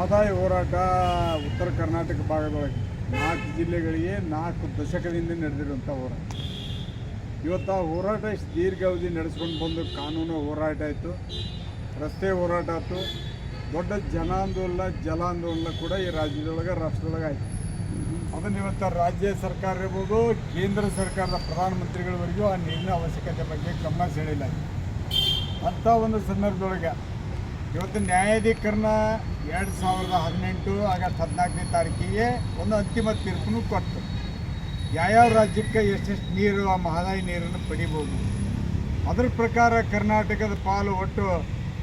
ಆದಾಯ ಹೋರಾಟ ಉತ್ತರ ಕರ್ನಾಟಕ ಭಾಗದೊಳಗೆ ನಾಲ್ಕು ಜಿಲ್ಲೆಗಳಿಗೆ ನಾಲ್ಕು ದಶಕದಿಂದ ನಡೆದಿರುವಂಥ ಹೋರಾಟ. ಇವತ್ತು ಆ ಹೋರಾಟ ಇಷ್ಟು ದೀರ್ಘಾವಧಿ ನಡೆಸ್ಕೊಂಡು ಬಂದು ಕಾನೂನು ಹೋರಾಟ ಆಯಿತು, ರಸ್ತೆ ಹೋರಾಟ ಆಯಿತು, ದೊಡ್ಡ ಜನಾಂದೋಲನ, ಜಲಾಂದೋಲನ ಕೂಡ ಈ ರಾಜ್ಯದೊಳಗೆ, ರಾಷ್ಟ್ರದೊಳಗೆ ಆಯಿತು. ಅದನ್ನು ಇವತ್ತು ರಾಜ್ಯ ಸರ್ಕಾರ ಇರ್ಬೋದು, ಕೇಂದ್ರ ಸರ್ಕಾರದ ಪ್ರಧಾನಮಂತ್ರಿಗಳವರೆಗೂ ಆ ನೀರಿನ ಅವಶ್ಯಕತೆ ಬಗ್ಗೆ ಗಮನ ಸೆಳೆಯಲಾಗಿದೆ ಅಂಥ ಒಂದು ಸಂದರ್ಭದೊಳಗೆ ಇವತ್ತು ನ್ಯಾಯಾಧೀಕರಣ ಎರಡು ಸಾವಿರದ ಹದಿನೆಂಟು ಆಗಸ್ಟ್ ಹದಿನಾಲ್ಕನೇ ತಾರೀಕಿಗೆ ಒಂದು ಅಂತಿಮ ತೀರ್ಪನ್ನು ಕೊಟ್ಟು ಯಾವ್ಯಾವ ರಾಜ್ಯಕ್ಕೆ ಎಷ್ಟೆಷ್ಟು ನೀರು, ಆ ಮಹದಾಯಿ ನೀರನ್ನು ಪಡಿಬೋದು. ಅದರ ಪ್ರಕಾರ ಕರ್ನಾಟಕದ ಪಾಲು ಒಟ್ಟು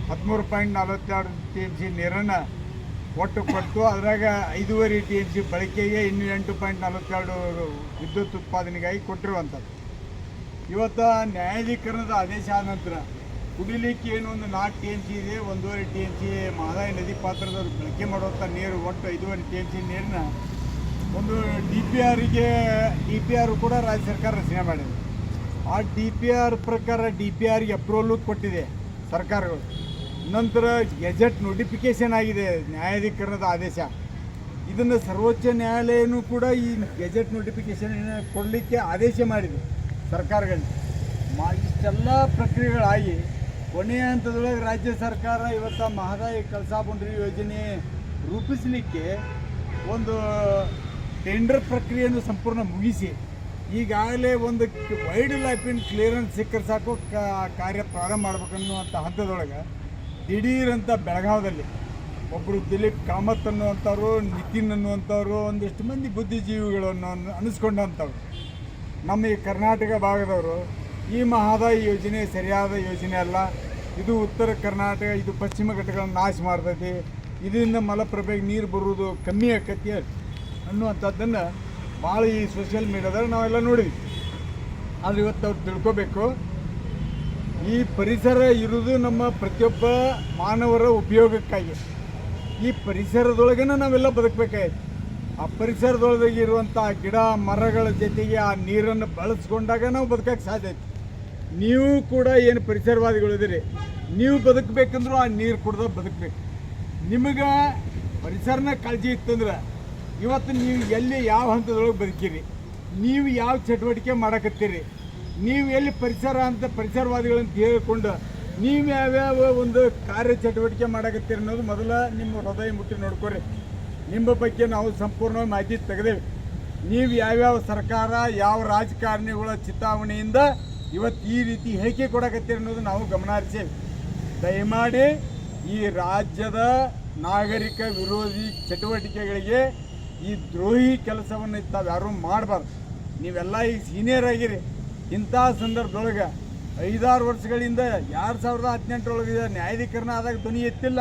ಹದಿಮೂರು ಪಾಯಿಂಟ್ ನಲವತ್ತೆರಡು ಟಿ ಎಂ ಸಿ ನೀರನ್ನು ಒಟ್ಟು ಕೊಟ್ಟು ಅದರಾಗ ಐದೂವರೆ ಟಿ ಎಂ ಸಿ ಬಳಕೆಗೆ ಇನ್ನೂ ಎಂಟು ಪಾಯಿಂಟ್ ನಲವತ್ತೆರಡು ವಿದ್ಯುತ್ ಉತ್ಪಾದನೆಗಾಗಿ ಕೊಟ್ಟಿರುವಂಥದ್ದು. ಇವತ್ತು ನ್ಯಾಯಾಧೀಕರಣದ ಆದೇಶ ಆದ ನಂತರ ಕುಡಿಲಿಕ್ಕೆ ಏನು ಒಂದು ನಾಲ್ಕು ಟಿ ಎಂ ಸಿ ಇದೆ, ಒಂದೂವರೆ ಟಿ ಎಂ ಸಿ, ಮಹದಾಯಿ ನದಿ ಪಾತ್ರದವ್ರು ಬಳಕೆ ಮಾಡುವಂಥ ನೀರು ಒಟ್ಟು ಐದುವರೆ ಟಿ ಎಂ ಸಿ ನೀರನ್ನ ಒಂದು ಡಿ ಪಿ ಆರಿಗೆ, ಡಿ ಪಿ ಆರ್ ಕೂಡ ರಾಜ್ಯ ಸರ್ಕಾರ ರಚನೆ ಮಾಡಿದೆ. ಆ ಡಿ ಪಿ ಆರ್ ಪ್ರಕಾರ ಡಿ ಪಿ ಆರ್ಗೆ ಅಪ್ರೂವಲ್ ಕೊಟ್ಟಿದೆ ಸರ್ಕಾರಗಳು. ನಂತರ ಗೆಜೆಟ್ ನೋಟಿಫಿಕೇಶನ್ ಆಗಿದೆ, ನ್ಯಾಯಾಧಿಕರಣದ ಆದೇಶ. ಇದನ್ನು ಸರ್ವೋಚ್ಚ ನ್ಯಾಯಾಲಯನೂ ಕೂಡ ಈ ಗೆಜೆಟ್ ನೋಟಿಫಿಕೇಶನ್ ಕೊಡಲಿಕ್ಕೆ ಆದೇಶ ಮಾಡಿದೆ ಸರ್ಕಾರಗಳಿಗೆ. ಮಾ, ಇಷ್ಟೆಲ್ಲ ಪ್ರಕ್ರಿಯೆಗಳಾಗಿ ಕೊನೆಯ ಹಂತದೊಳಗೆ ರಾಜ್ಯ ಸರ್ಕಾರ ಇವತ್ತು ಮಹದಾಯಿ ಬಂದ್ರಿ ಯೋಜನೆ ರೂಪಿಸಲಿಕ್ಕೆ ಒಂದು ಟೆಂಡರ್ ಪ್ರಕ್ರಿಯೆಯನ್ನು ಸಂಪೂರ್ಣ ಮುಗಿಸಿ. ಈಗಾಗಲೇ ಒಂದು ವೈಲ್ಡ್ ಲೈಫಿನ ಕ್ಲಿಯರೆನ್ಸ್ ಸಿಕ್ಕರೆ ಸಾಕು ಕಾರ್ಯ ಪ್ರಾರಂಭ ಮಾಡ್ಬೇಕನ್ನುವಂಥ ಹಂತದೊಳಗೆ ದಿಢೀರಂಥ ಬೆಳಗಾವದಲ್ಲಿ ಒಬ್ಬರು ದಿಲೀಪ್ ಕಾಮತ್ ಅನ್ನುವಂಥವ್ರು, ನಿತಿನ್ ಅನ್ನುವಂಥವ್ರು, ಒಂದಿಷ್ಟು ಮಂದಿ ಬುದ್ಧಿಜೀವಿಗಳನ್ನು ಅನ್- ಅನಿಸ್ಕೊಂಡಂಥವ್ರು. ನಮ್ಮ ಈ ಕರ್ನಾಟಕ ಭಾಗದವರು ಈ ಮಹದಾಯಿ ಯೋಜನೆ ಸರಿಯಾದ ಯೋಜನೆ ಅಲ್ಲ. ಇದು ಉತ್ತರ ಕರ್ನಾಟಕ, ಇದು ಪಶ್ಚಿಮ ಘಟ್ಟಗಳನ್ನು ನಾಶ ಮಾಡ್ತೈತಿ. ಇದರಿಂದ ಮಲಪ್ರಭೆಗೆ ನೀರು ಬರುವುದು ಕಮ್ಮಿ ಆಕತಿ ಅನ್ನುವಂಥದ್ದನ್ನು ಭಾಳ ಈ ಸೋಷಿಯಲ್ ಮೀಡಿಯಾದಾಗ ನಾವೆಲ್ಲ ನೋಡಿದ್ವಿ. ಆದರೆ ಇವತ್ತು ಅವ್ರು ತಿಳ್ಕೊಬೇಕು. ಈ ಪರಿಸರ ಇರುವುದು ನಮ್ಮ ಪ್ರತಿಯೊಬ್ಬ ಮಾನವರ ಉಪಯೋಗಕ್ಕಾಗಿ. ಈ ಪರಿಸರದೊಳಗೇನೆ ನಾವೆಲ್ಲ ಬದುಕಬೇಕಾಯ್ತು. ಆ ಪರಿಸರದೊಳಗೆ ಇರುವಂಥ ಗಿಡ ಮರಗಳ ಜೊತೆಗೆ ಆ ನೀರನ್ನು ಬಳಸ್ಕೊಂಡಾಗ ನಾವು ಬದುಕಕ್ಕೆ ಸಾಧ್ಯ ಐತಿ ನೀವು ಕೂಡ ಏನು ಪರಿಸರವಾದಿಗಳು ಇದ್ದೀರಿ, ನೀವು ಬದುಕಬೇಕಂದ್ರೂ ಆ ನೀರು ಕುಡ್ದ ಬದುಕಬೇಕು. ನಿಮಗೆ ಪರಿಸರನ ಕಾಳಜಿ ಇತ್ತಂದ್ರೆ ಇವತ್ತು ನೀವು ಎಲ್ಲಿ ಯಾವ ಹಂತದೊಳಗೆ ಬದುಕಿರಿ, ನೀವು ಯಾವ ಚಟುವಟಿಕೆ ಮಾಡಕತ್ತೀರಿ, ನೀವು ಎಲ್ಲಿ ಪರಿಸರ ಅಂತ ಪರಿಸರವಾದಿಗಳಂತ ಹೇಳಿಕೊಂಡು ನೀವು ಯಾವ್ಯಾವ ಒಂದು ಕಾರ್ಯ ಚಟುವಟಿಕೆ ಮಾಡಕತ್ತೀರಿ ಅನ್ನೋದು ಮೊದಲ ನಿಮ್ಮ ಹೃದಯ ಮುಟ್ಟಿ ನೋಡ್ಕೊರಿ ನಿಮ್ಮ ಬಗ್ಗೆ ನಾವು ಸಂಪೂರ್ಣವಾಗಿ ಮಾಹಿತಿ ತೆಗೆದೇವೆ. ನೀವು ಯಾವ್ಯಾವ ಸರ್ಕಾರ, ಯಾವ ರಾಜಕಾರಣಿಗಳ ಚಿತಾವಣೆಯಿಂದ ಇವತ್ತು ಈ ರೀತಿ ಹೇಳಿಕೆ ಕೊಡಕತ್ತೀರಿ ಅನ್ನೋದು ನಾವು ಗಮನ ಹರಿಸೇವೆ ದಯಮಾಡಿ ಈ ರಾಜ್ಯದ ನಾಗರಿಕ ವಿರೋಧಿ ಚಟುವಟಿಕೆಗಳಿಗೆ ಈ ದ್ರೋಹಿ ಕೆಲಸವನ್ನು ತಾವು ಯಾರೂ ಮಾಡಬಾರ್ದು. ನೀವೆಲ್ಲ ಈಗ ಸೀನಿಯರ್ ಆಗಿರಿ. ಇಂಥ ಸಂದರ್ಭದೊಳಗೆ ಐದಾರು ವರ್ಷಗಳಿಂದ ಎರಡು ಸಾವಿರದ ಹದಿನೆಂಟರೊಳಗೆ ನ್ಯಾಯಾಧೀಕರಣ ಆದಾಗ ಧ್ವನಿ ಎತ್ತಿಲ್ಲ.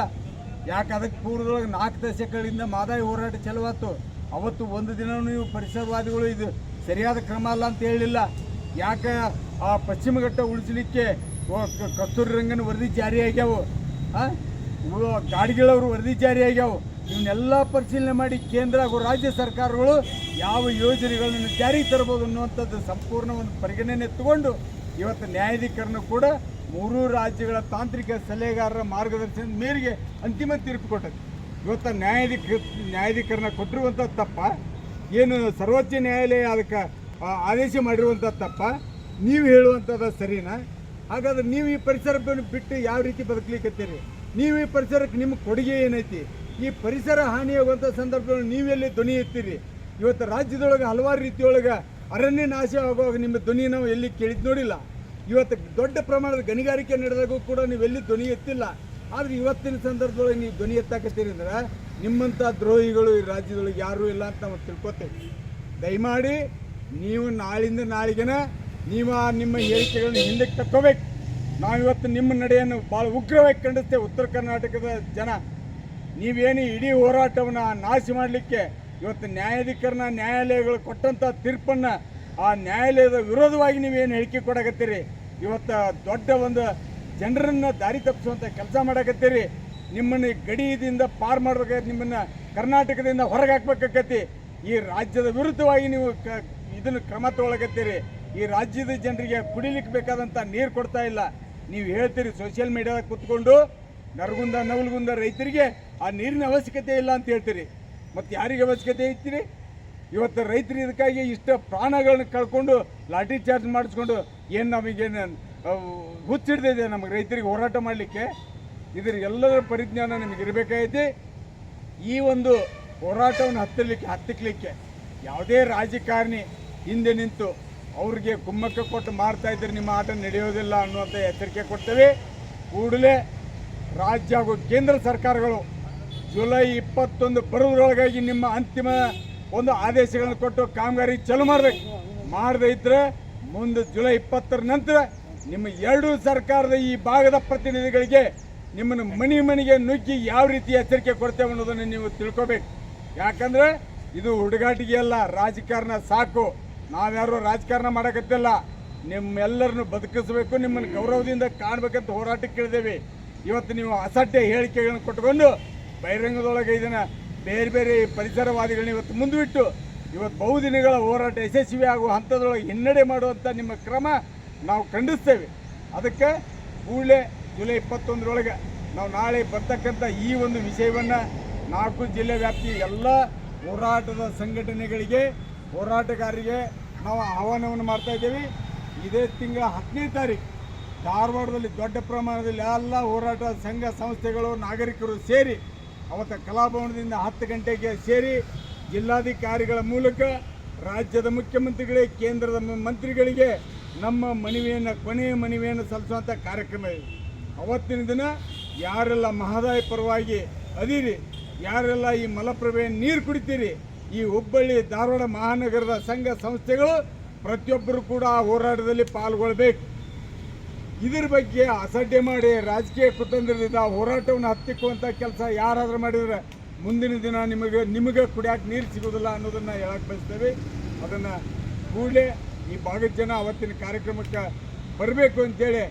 ಯಾಕೆ ಅದಕ್ಕೆ ಪೂರ್ವದೊಳಗೆ ನಾಲ್ಕು ದಶಕಗಳಿಂದ ಮಾದಾಯಿ ಹೋರಾಟ ಚಲವಾತು. ಅವತ್ತು ಒಂದು ದಿನವೂ ನೀವು ಪರಿಸರವಾದಿಗಳು ಇದು ಸರಿಯಾದ ಕ್ರಮ ಅಲ್ಲ ಅಂತ ಹೇಳಿಲ್ಲ. ಯಾಕೆ ಆ ಪಶ್ಚಿಮ ಘಟ್ಟ ಉಳಿಸಲಿಕ್ಕೆ ಕಸ್ತೂರಿ ರಂಗನ ವರದಿ ಜಾರಿ ಆಗ್ಯಾವು. ಗಾಡಿಗಳವರು ವರದಿ ಜಾರಿ ಆಗ್ಯಾವು. ಇವನ್ನೆಲ್ಲ ಪರಿಶೀಲನೆ ಮಾಡಿ ಕೇಂದ್ರ ಹಾಗೂ ರಾಜ್ಯ ಸರ್ಕಾರಗಳು ಯಾವ ಯೋಜನೆಗಳನ್ನು ಜಾರಿಗೆ ತರಬಹುದು ಅನ್ನುವಂಥದ್ದು ಸಂಪೂರ್ಣ ಒಂದು ಪರಿಗಣನೆ ತಗೊಂಡು ಇವತ್ತು ನ್ಯಾಯಾಧೀಕರಣ ಕೂಡ ಮೂರೂ ರಾಜ್ಯಗಳ ತಾಂತ್ರಿಕ ಸಲಹೆಗಾರರ ಮಾರ್ಗದರ್ಶನದ ಮೇರೆಗೆ ಅಂತಿಮ ತೀರ್ಪು ಕೊಟ್ಟದ್ದು. ಇವತ್ತು ನ್ಯಾಯಾಧೀಕ, ನ್ಯಾಯಾಧೀಕರಣ ಕೊಟ್ಟಿರುವಂಥದ್ದು ತಪ್ಪ. ಏನು ಸರ್ವೋಚ್ಚ ನ್ಯಾಯಾಲಯ ಅದಕ್ಕೆ ಆದೇಶ ಮಾಡಿರುವಂಥದ್ದು ತಪ್ಪ. ನೀವು ಹೇಳುವಂಥದ್ದು ಸರಿನಾ? ಹಾಗಾದ್ರೆ ನೀವು ಈ ಪರಿಸರವನ್ನು ಬಿಟ್ಟು ಯಾವ ರೀತಿ ಬದುಕಲಿಕ್ಕತ್ತೀರಿ ನೀವು ಈ ಪರಿಸರಕ್ಕೆ ನಿಮ್ಮ ಕೊಡುಗೆ ಏನೈತಿ? ಈ ಪರಿಸರ ಹಾನಿಯಾಗುವಂಥ ಸಂದರ್ಭದಲ್ಲಿ ನೀವೆಲ್ಲಿ ಧ್ವನಿ ಎತ್ತೀರಿ? ಇವತ್ತು ರಾಜ್ಯದೊಳಗೆ ಹಲವಾರು ರೀತಿಯೊಳಗೆ ಅರಣ್ಯ ನಾಶ ಆಗುವಾಗ ನಿಮ್ಮ ಧ್ವನಿ ನಾವು ಎಲ್ಲಿ ಕೇಳಿದ್ ನೋಡಿಲ್ಲ. ಇವತ್ತು ದೊಡ್ಡ ಪ್ರಮಾಣದ ಗಣಿಗಾರಿಕೆ ನಡೆದಾಗೂ ಕೂಡ ನೀವು ಎಲ್ಲಿ ಧ್ವನಿ ಎತ್ತಿಲ್ಲ. ಆದರೆ ಇವತ್ತಿನ ಸಂದರ್ಭದೊಳಗೆ ನೀವು ಧ್ವನಿ ಎತ್ತಾಕತ್ತೀರಿ ಅಂದ್ರೆ ನಿಮ್ಮಂಥ ದ್ರೋಹಿಗಳು ಈ ರಾಜ್ಯದೊಳಗೆ ಯಾರೂ ಇಲ್ಲ ಅಂತ ನಾವು ತಿಳ್ಕೊತೇವೆ. ದಯಮಾಡಿ ನೀವು ನಾಳಿಂದ ನಾಳಿಗೆನ ನೀವು ನಿಮ್ಮ ಹೇಳಿಕೆಗಳನ್ನು ಹಿಂದಕ್ಕೆ ತಕ್ಕೋಬೇಕು. ನಾವಿವತ್ತು ನಿಮ್ಮ ನಡೆಯನ್ನು ಭಾಳ ಉಗ್ರವಾಗಿ ಖಂಡಿಸ್ತೇವೆ ಉತ್ತರ ಕರ್ನಾಟಕದ ಜನ. ನೀವೇನು ಇಡೀ ಹೋರಾಟವನ್ನು ನಾಶ ಮಾಡಲಿಕ್ಕೆ ಇವತ್ತು ನ್ಯಾಯಾಧಿಕರಣ ನ್ಯಾಯಾಲಯಗಳು ಕೊಟ್ಟಂಥ ತೀರ್ಪನ್ನು ಆ ನ್ಯಾಯಾಲಯದ ವಿರೋಧವಾಗಿ ನೀವೇನು ಹೇಳಿಕೆ ಕೊಡಕತ್ತೀರಿ? ಇವತ್ತು ದೊಡ್ಡ ಒಂದು ಜನರನ್ನು ದಾರಿ ತಪ್ಪಿಸುವಂಥ ಕೆಲಸ ಮಾಡಕತ್ತೀರಿ. ನಿಮ್ಮನ್ನು ಗಡಿಯಿಂದ ಪಾರ್ ಮಾಡ್ಬೇಕಾದ್ರೆ ನಿಮ್ಮನ್ನು ಕರ್ನಾಟಕದಿಂದ ಹೊರಗೆ ಹಾಕ್ಬೇಕಾಕತಿ ಈ ರಾಜ್ಯದ ವಿರುದ್ಧವಾಗಿ ನೀವು ಕ ಇದನ್ನು ಕ್ರಮ ತಗೊಳಕತ್ತೀರಿ. ಈ ರಾಜ್ಯದ ಜನರಿಗೆ ಕುಡಿಲಿಕ್ಕೆ ಬೇಕಾದಂಥ ನೀರು ಕೊಡ್ತಾ ಇಲ್ಲ. ನೀವು ಹೇಳ್ತೀರಿ ಸೋಷಿಯಲ್ ಮೀಡಿಯಾದಾಗ ಕುತ್ಕೊಂಡು ನರಗುಂದ, ನವಲಗುಂದ ರೈತರಿಗೆ ಆ ನೀರಿನ ಅವಶ್ಯಕತೆ ಇಲ್ಲ ಅಂತ ಹೇಳ್ತೀರಿ. ಮತ್ತು ಯಾರಿಗೆ ಅವಶ್ಯಕತೆ ಐತಿರಿ? ಇವತ್ತು ರೈತರು ಇದಕ್ಕಾಗಿ ಇಷ್ಟ ಪ್ರಾಣಗಳನ್ನ ಕಳ್ಕೊಂಡು ಲಾಠಿ ಚಾರ್ಜ್ ಮಾಡಿಸ್ಕೊಂಡು ಏನು ನಮಗೇನು ಹುಚ್ಚಿಡ್ದಿದೆ ನಮಗೆ ರೈತರಿಗೆ ಹೋರಾಟ ಮಾಡಲಿಕ್ಕೆ? ಇದರ ಎಲ್ಲರ ಪರಿಜ್ಞಾನ ನಿಮಗೆ ಇರಬೇಕಾಗೈತಿ. ಈ ಒಂದು ಹೋರಾಟವನ್ನು ಹತ್ತಲಿಕ್ಕೆ ಹತ್ತಿಕ್ಲಿಕ್ಕೆ ಯಾವುದೇ ರಾಜಕಾರಣಿ ಹಿಂದೆ ನಿಂತು ಅವ್ರಿಗೆ ಕುಮ್ಮಕ್ಕೆ ಕೊಟ್ಟು ಮಾಡ್ತಾ ಇದ್ರೆ ನಿಮ್ಮ ಆಟ ನಡೆಯೋದಿಲ್ಲ ಅನ್ನುವಂಥ ಎಚ್ಚರಿಕೆ ಕೊಡ್ತೇವೆ. ಕೂಡಲೇ ರಾಜ್ಯ ಹಾಗೂ ಕೇಂದ್ರ ಸರ್ಕಾರಗಳು ಜುಲೈ ಇಪ್ಪತ್ತೊಂದು ಬರೋದ್ರೊಳಗಾಗಿ ನಿಮ್ಮ ಅಂತಿಮ ಒಂದು ಆದೇಶಗಳನ್ನು ಕೊಟ್ಟು ಕಾಮಗಾರಿ ಚಾಲು ಮಾಡಬೇಕು. ಮಾಡದೇ ಇದ್ರೆ ಮುಂದೆ ಜುಲೈ ಇಪ್ಪತ್ತರ ನಂತರ ನಿಮ್ಮ ಎರಡೂ ಸರ್ಕಾರದ ಈ ಭಾಗದ ಪ್ರತಿನಿಧಿಗಳಿಗೆ ನಿಮ್ಮನ್ನು ಮನೆ ಮನೆಗೆ ನುಗ್ಗಿ ಯಾವ ರೀತಿ ಎಚ್ಚರಿಕೆ ಕೊಡ್ತೇವೆ ಅನ್ನೋದನ್ನು ನೀವು ತಿಳ್ಕೊಬೇಕು. ಯಾಕಂದ್ರೆ ಇದು ಹುಡುಗಾಟಿಗೆ ಅಲ್ಲ, ರಾಜಕಾರಣ ಸಾಕು. ನಾವ್ಯಾರು ರಾಜಕಾರಣ ಮಾಡಕತ್ತಿಲ್ಲ. ನಿಮ್ಮೆಲ್ಲರನ್ನು ಬದುಕಿಸಬೇಕು, ನಿಮ್ಮನ್ನು ಗೌರವದಿಂದ ಕಾಣಬೇಕಂತ ಹೋರಾಟಕ್ಕೆ ಕೇಳಿದ್ದೇವೆ ಇವತ್ತು ನೀವು ಅಸಡ್ಡೆ ಹೇಳಿಕೆಗಳನ್ನು ಕೊಟ್ಕೊಂಡು ಬಹಿರಂಗದೊಳಗೆ ಇದನ್ನು ಬೇರೆ ಬೇರೆ ಪರಿಸರವಾದಿಗಳನ್ನ ಇವತ್ತು ಮುಂದುವಿಟ್ಟು, ಇವತ್ತು ಬಹುದಿನಗಳ ಹೋರಾಟ ಯಶಸ್ವಿ ಆಗುವ ಹಂತದೊಳಗೆ ಹಿನ್ನಡೆ ಮಾಡುವಂಥ ನಿಮ್ಮ ಕ್ರಮ ನಾವು ಖಂಡಿಸ್ತೇವೆ. ಅದಕ್ಕೆ ಕೂಡಲೇ ಜುಲೈ ಇಪ್ಪತ್ತೊಂದರೊಳಗೆ ನಾವು ನಾಳೆ ಬರ್ತಕ್ಕಂಥ ಈ ಒಂದು ವಿಷಯವನ್ನು ನಾಲ್ಕು ಜಿಲ್ಲೆ ವ್ಯಾಪ್ತಿ ಎಲ್ಲ ಹೋರಾಟದ ಸಂಘಟನೆಗಳಿಗೆ ಹೋರಾಟಗಾರರಿಗೆ ನಾವು ಆಹ್ವಾನವನ್ನು ಮಾಡ್ತಾ ಇದ್ದೇವೆ. ಇದೇ ತಿಂಗಳ ಹತ್ತನೇ ತಾರೀಕು ಧಾರವಾಡದಲ್ಲಿ ದೊಡ್ಡ ಪ್ರಮಾಣದಲ್ಲಿ ಎಲ್ಲ ಹೋರಾಟ ಸಂಘ ಸಂಸ್ಥೆಗಳು, ನಾಗರಿಕರು ಸೇರಿ ಅವತ್ತ ಕಲಾಭವನದಿಂದ ಹತ್ತು ಗಂಟೆಗೆ ಸೇರಿ ಜಿಲ್ಲಾಧಿಕಾರಿಗಳ ಮೂಲಕ ರಾಜ್ಯದ ಮುಖ್ಯಮಂತ್ರಿಗಳಿಗೆ ಕೇಂದ್ರದ ಮಂತ್ರಿಗಳಿಗೆ ನಮ್ಮ ಮನವಿಯನ್ನು, ಕೊನೆಯ ಮನವಿಯನ್ನು ಸಲ್ಲಿಸುವಂಥ ಕಾರ್ಯಕ್ರಮ ಇದೆ. ಅವತ್ತಿನ ದಿನ ಯಾರೆಲ್ಲ ಮಹದಾಯಿ ಪರವಾಗಿ ಅದಿರಿ, ಯಾರೆಲ್ಲ ಈ ಮಲಪ್ರಭೆಯನ್ನು ನೀರು ಕುಡಿತೀರಿ ಈ ಹುಬ್ಬಳ್ಳಿ ಧಾರವಾಡ ಮಹಾನಗರದ ಸಂಘ ಸಂಸ್ಥೆಗಳು ಪ್ರತಿಯೊಬ್ಬರು ಕೂಡ ಹೋರಾಟದಲ್ಲಿ ಪಾಲ್ಗೊಳ್ಬೇಕು. ಇದ್ರ ಬಗ್ಗೆ ಅಸಡ್ಡೆ ಮಾಡಿ ರಾಜಕೀಯ ಕುತಂತ್ರದಿಂದ ಹೋರಾಟವನ್ನು ಹತ್ತಿಕ್ಕುವಂಥ ಕೆಲಸ ಯಾರಾದರೂ ಮಾಡಿದರೆ ಮುಂದಿನ ದಿನ ನಿಮಗೆ ನಿಮಗೆ ಕುಡಿಯೋಕೆ ನೀರು ಸಿಗೋದಿಲ್ಲ ಅನ್ನೋದನ್ನು ಹೇಳಕ್ಕೆ ಬಯಸ್ತೇವೆ. ಅದನ್ನು ಕೂಡಲೇ ಈ ಭಾಗದ ಜನ ಅವತ್ತಿನ ಕಾರ್ಯಕ್ರಮಕ್ಕೆ ಬರಬೇಕು ಅಂತೇಳಿ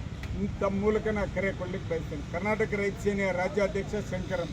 ತಮ್ಮ ಮೂಲಕ ನಾ ಕರೆ ಕೊಡ್ಲಿಕ್ಕೆ ಬಯಸ್ತೇನೆ. ಕರ್ನಾಟಕ ರೈತ ಸೇನೆಯ ರಾಜ್ಯಾಧ್ಯಕ್ಷ ಶಂಕರನ್.